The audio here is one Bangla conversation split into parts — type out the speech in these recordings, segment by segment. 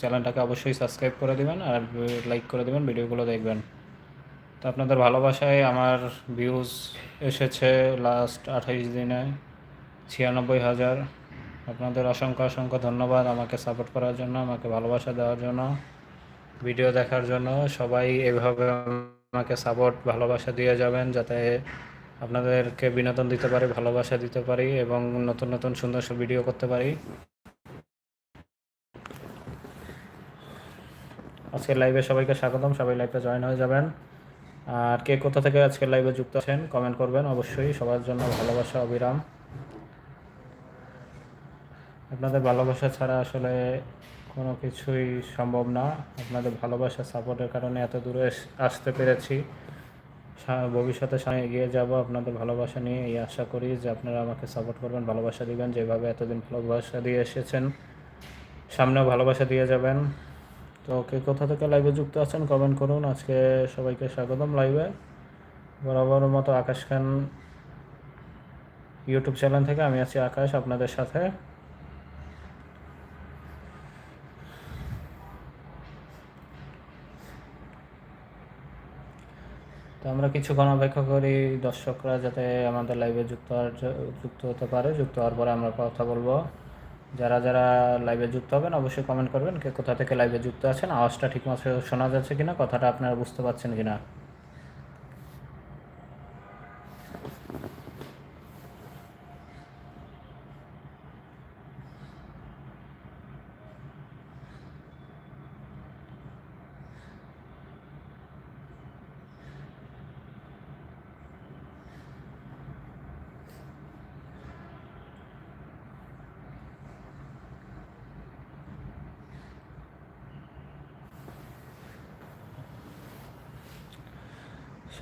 চ্যানেলটাকে অবশ্যই সাবস্ক্রাইব করে দেবেন আর লাইক করে দেবেন, ভিডিওগুলো দেখবেন। তো আপনাদের ভালোবাসায় আমার ভিউজ এসেছে লাস্ট আঠাইশ দিনে ছিয়ানব্বই হাজার। আপনাদের অসংখ্য অসংখ্য ধন্যবাদ আমাকে সাপোর্ট করার জন্য, আমাকে ভালোবাসা দেওয়ার জন্য ভিডিও দেখার জন্য। সবাই এভাবে আমাকে সাপোর্ট ভালোবাসা দিয়ে যাবেন যাতে আপনাদেরকে বিনোদন দিতে পারি, ভালোবাসা দিতে পারি এবং নতুন নতুন সুন্দর ভিডিও করতে পারি। আজকের লাইভে সবাইকে স্বাগতম। সবাই লাইভে জয়েন হয়ে যাবেন। আর কে কোথা থেকে আজকের লাইভে যুক্ত আছেন কমেন্ট করবেন। অবশ্যই সবার জন্য ভালোবাসা, অবিরাম। আপনাদের ভালোবাসা ছাড়া আসলে কোনো কিছুই সম্ভব না। আপনাদের ভালোবাসা, সাপোর্টের কারণে এত দূরে আসতে পেরেছি। ভবিষ্যতে সামনে এগিয়ে যাব। আপনাদের ভালোবাসা নিয়ে এই আশা করি যে আপনারা আমাকে সাপোর্ট করবেন, ভালোবাসা দিবেন। যেভাবে এতদিন ভালোবাসা দিয়ে এসেছেন, সামনেও ভালোবাসা দিয়ে যাবেন। তো কে কোথা থেকে লাইভে যুক্ত আছেন কমেন্ট করুন। আজকে সবাইকে স্বাগতম লাইভে বরাবর মতো আকাশ খান ইউটিউব চ্যানেল থেকে আমি আছি আকাশ আপনাদের সাথে। তো আমরা কিছুক্ষণ অপেক্ষা করি দর্শকরা যাতে আমাদের লাইভে যুক্ত হওয়ার যুক্ত হতে পারে। যুক্ত হওয়ার পরে আমরা কথা বলব। যারা যারা লাইভে যুক্ত হবেন, অবশ্যই কমেন্ট করবেন, কে কোথা থেকে লাইভে যুক্ত আছেন, আওয়াজটা ঠিকমতো শোনা যাচ্ছে কিনা, কথাটা আপনারা বুঝতে পারছেন কিনা।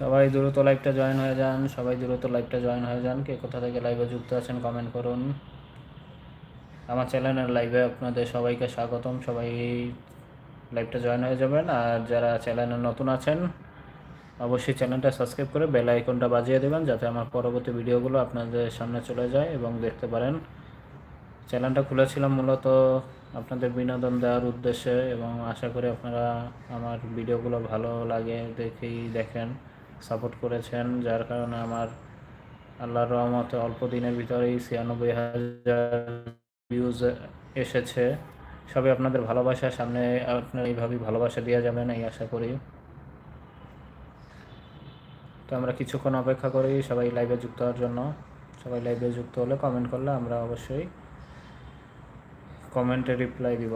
সবাই দ্রুত লাইভটা জয়েন হয়ে যান, সবাই দ্রুত লাইভটা জয়েন হয়ে যান। কে কোথা থেকে লাইভে যুক্ত আছেন কমেন্ট করুন। আমার চ্যানেলের লাইভে আপনাদের সবাইকে স্বাগতম। সবাই লাইভটা জয়েন হয়ে যাবেন। আর যারা চ্যানেলে নতুন আছেন, অবশ্যই চ্যানেলটা সাবস্ক্রাইব করে বেল আইকনটা বাজিয়ে দেবেন, যাতে আমার পরবর্তী ভিডিওগুলো আপনাদের সামনে চলে যায় এবং দেখতে পারেন। চ্যানেলটা খুলেছিলাম মূলত আপনাদের বিনোদন দেওয়ার উদ্দেশ্যে এবং আশা করি আপনারা আমার ভিডিওগুলো ভালো লাগে দেখেই দেখেন। সাপোর্ট করেছেন, যার কারণে আমার আল্লাহর রহমতে অল্প দিনের ভিতরেই ছিয়ানব্বই হাজার ভিউজ এসেছে। সবাই আপনাদের ভালোবাসা সামনে আপনারা এইভাবেই ভালোবাসা দিয়ে যাবেন এই আশা করি। তো আমরা কিছুক্ষণ অপেক্ষা করি সবাই লাইভে যুক্ত হওয়ার জন্য। সবাই লাইভে যুক্ত হলে কমেন্ট করলে আমরা অবশ্যই কমেন্টে রিপ্লাই দিব।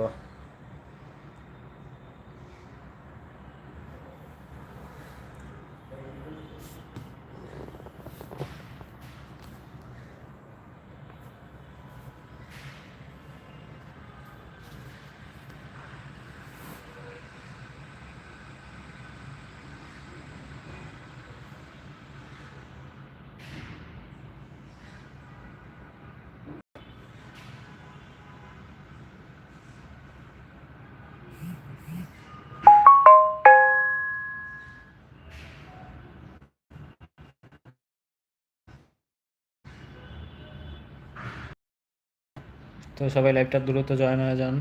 তো সবাই লাইভটা দ্রুত জয়েন হয়ে যান।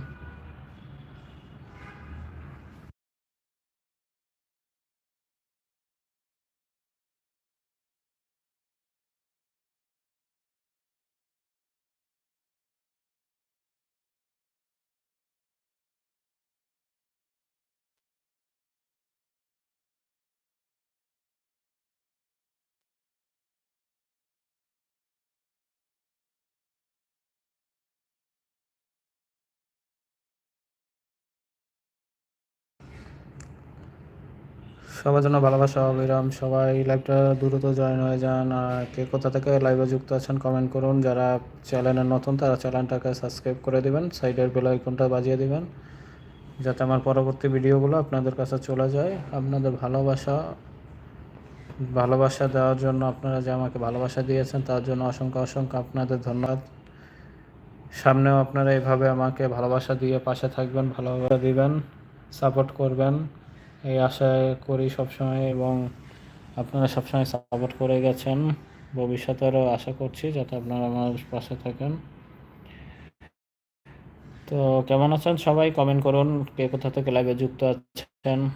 সবার জন্য ভালোবাসা, অবিরাম। সবাই লাইভটা দ্রুত জয়েন হয়ে যান। আর কে কোথা থেকে লাইভে যুক্ত আছেন কমেন্ট করুন। যারা চ্যানেলে নতুন, তারা চ্যানেলটাকে সাবস্ক্রাইব করে দিবেন সাইডের বেল আইকনটা বাজিয়ে দেবেন, যাতে আমার পরবর্তী ভিডিওগুলো আপনাদের কাছে চলে যায়। আপনাদের ভালোবাসা ভালোবাসা দেওয়ার জন্য আপনারা যে আমাকে ভালোবাসা দিয়েছেন, তার জন্য অসংখ্য অসংখ্য আপনাদের ধন্যবাদ। সামনেও আপনারা এভাবে আমাকে ভালোবাসা দিয়ে পাশে থাকবেন ভালোবাসা দিবেন সাপোর্ট করবেন। এই আশা করি সবসময় এবং আপনারা সবসময় সাপোর্ট করে গেছেন। ভবিষ্যতেরও আশা করছি যাতে আপনারা আমার পাশে থাকেন। তো কেমন আছেন সবাই? কমেন্ট করুন কে কোথা থেকে লাইভে যুক্ত আছেন।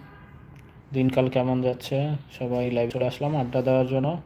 দিনকাল কেমন যাচ্ছে? সবাই লাইভ চলে আসলাম আড্ডা দেওয়ার জন্য।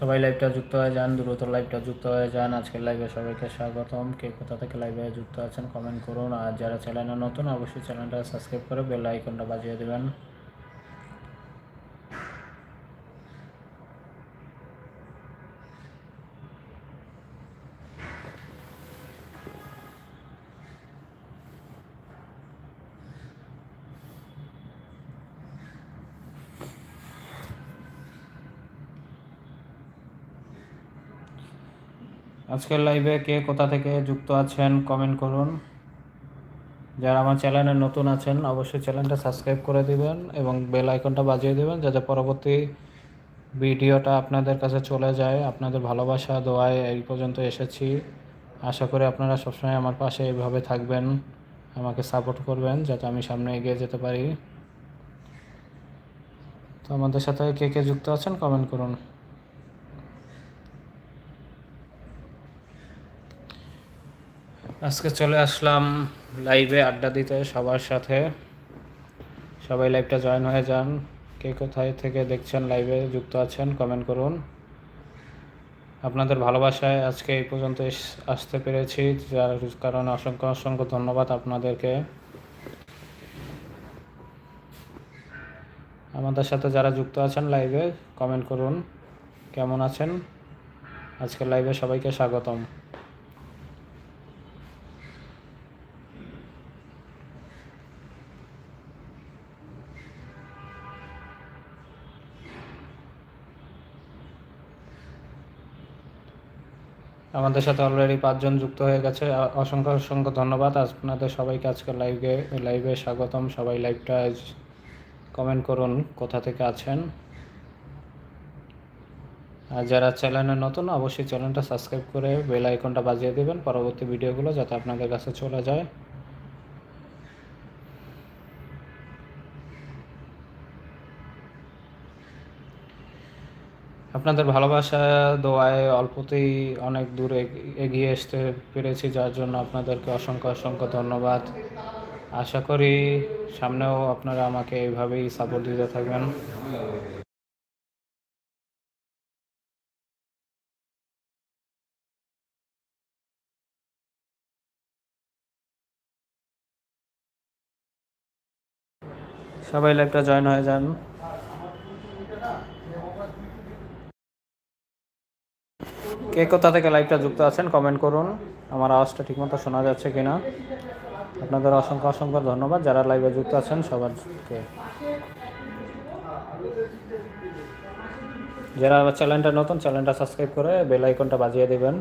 সবাই লাইভটা যুক্ত হয়ে যান, দ্রুত লাইভটা যুক্ত হয়ে যান। আজকের লাইভে সবাইকে স্বাগতম। কে কোথা থেকে লাইভে যুক্ত আছেন কমেন্ট করুন। আর যারা চ্যানেলে নতুন, অবশ্যই চ্যানেলটা সাবস্ক্রাইব করে বেল আইকনটা বাজিয়ে দেবেন। আজকের লাইভে কে কোথা থেকে যুক্ত আছেন কমেন্ট করুন। যারা আমার চ্যানেলে নতুন আছেন, অবশ্যই চ্যানেলটা সাবস্ক্রাইব করে দিবেন এবং বেল আইকনটা বাজিয়ে দেবেন, যাতে পরবর্তী ভিডিওটা আপনাদের কাছে চলে যায়। আপনাদের ভালোবাসা, দোয়ায় এই পর্যন্ত এসেছি। আশা করি আপনারা সবসময় আমার পাশে এইভাবে থাকবেন, আমাকে সাপোর্ট করবেন, যাতে আমি সামনে এগিয়ে যেতে পারি। তো আমাদের সাথে কে কে যুক্ত আছেন কমেন্ট করুন। আজকে চলে আসলাম লাইভে আড্ডা দিতে সবার সাথে। সবাই লাইভটা জয়েন হয়ে যান। কে কোথায় থেকে দেখছেন লাইভে যুক্ত আছেন কমেন্ট করুন। আপনাদের ভালোবাসায় আজকে এই পর্যন্ত আসতে পেরেছি, যার কারণে অসংখ্য অসংখ্য ধন্যবাদ আপনাদেরকে। আমাদের সাথে যারা যুক্ত আছেন লাইভে কমেন্ট করুন। কেমন আছেন? আজকের লাইভে সবাইকে স্বাগতম। আমাদের সাথে অলরেডি পাঁচজন যুক্ত হয়ে গেছে। অসংখ্য অসংখ্য ধন্যবাদ। আপনাদের সবাইকে আজকে লাইভে লাইভে স্বাগতম। সবাই লাইভটা কমেন্ট করুন কোথা থেকে আছেন। আর যারা চ্যানেলে নতুন, অবশ্যই চ্যানেলটা সাবস্ক্রাইব করে বেল আইকনটা বাজিয়ে দেবেন। পরবর্তী ভিডিওগুলো যাতে আপনাদের কাছে চলে যায়। আপনাদের ভালোবাসা দোয়ায় অল্পতেই অনেক দূর এগিয়ে আসতে পেরেছি, যার জন্য আপনাদেরকে অসংখ্য অসংখ্য ধন্যবাদ। আশা করি সামনেও আপনারা আমাকে এইভাবেই সাপোর্ট দিতে থাকবেন। সবাই লাইভটা জয়েন হয়ে যান। কে কোথা থেকে লাইভটা যুক্ত আছেন কমেন্ট করুন। আমার আওয়াজটা ঠিকমতো শোনা যাচ্ছে কিনা? আপনাদের অসংখ্য অসংখ্য ধন্যবাদ। যারা লাইভে যুক্ত আছেন সবারকে যারা আমার চ্যানেলটা নতুন চ্যানেলটা সাবস্ক্রাইব করে বেল আইকনটা বাজিয়ে দেবেন।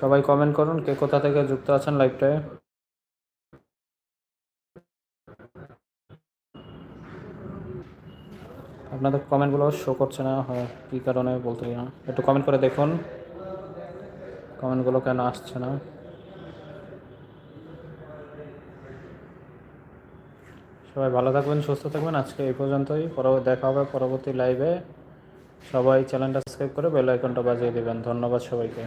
সবাই কমেন্ট করুন কে কোথা থেকে যুক্ত আছেন লাইভটায় আপনাদের কমেন্টগুলো শো করছে না, হয় কী কারণে বলতে না। একটু কমেন্ট করে দেখুন। কমেন্টগুলো কেন আসছে না। সবাই ভালো থাকবেন, সুস্থ থাকবেন। আজকে এই পর্যন্তই। পরবর্তী দেখা হবে পরবর্তী লাইভে সবাই চ্যানেলটা সাবস্ক্রাইব করে বেল আইকনটা বাজিয়ে দেবেন। ধন্যবাদ সবাইকে।